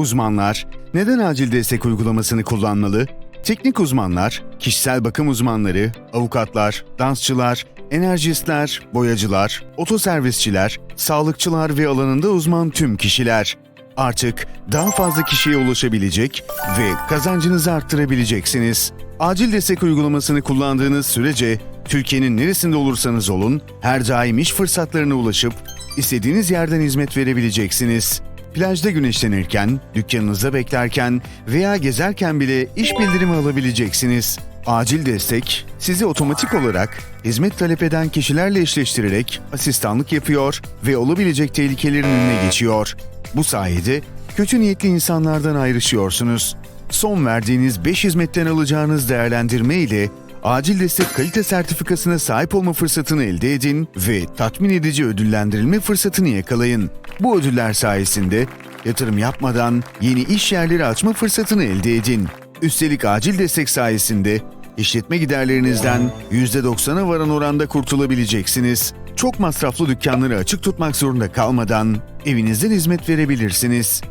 Uzmanlar neden acil destek uygulamasını kullanmalı? Teknik uzmanlar, kişisel bakım uzmanları, avukatlar, dansçılar, enerjistler, boyacılar, otoservisçiler, sağlıkçılar ve alanında uzman tüm kişiler. Artık daha fazla kişiye ulaşabilecek ve kazancınızı arttırabileceksiniz. Acil destek uygulamasını kullandığınız sürece Türkiye'nin neresinde olursanız olun her daim iş fırsatlarına ulaşıp istediğiniz yerden hizmet verebileceksiniz. Plajda güneşlenirken, dükkanınızda beklerken veya gezerken bile iş bildirimi alabileceksiniz. Acil destek sizi otomatik olarak hizmet talep eden kişilerle eşleştirerek asistanlık yapıyor ve olabilecek tehlikelerin önüne geçiyor. Bu sayede kötü niyetli insanlardan ayrışıyorsunuz. Son verdiğiniz 5 hizmetten alacağınız değerlendirme ile acil destek kalite sertifikasına sahip olma fırsatını elde edin ve tatmin edici ödüllendirilme fırsatını yakalayın. Bu ödüller sayesinde yatırım yapmadan yeni iş yerleri açma fırsatını elde edin. Üstelik acil destek sayesinde işletme giderlerinizden %90'a varan oranda kurtulabileceksiniz. Çok masraflı dükkanları açık tutmak zorunda kalmadan evinizden hizmet verebilirsiniz.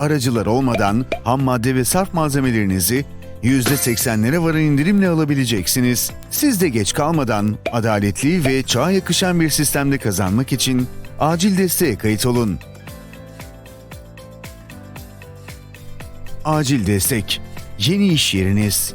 Aracılar olmadan ham madde ve sarf malzemelerinizi %80'lere varan indirimle alabileceksiniz. Siz de geç kalmadan adaletli ve çağa yakışan bir sistemde kazanmak için acil desteğe kayıt olun. Acil destek. Yeni iş yeriniz.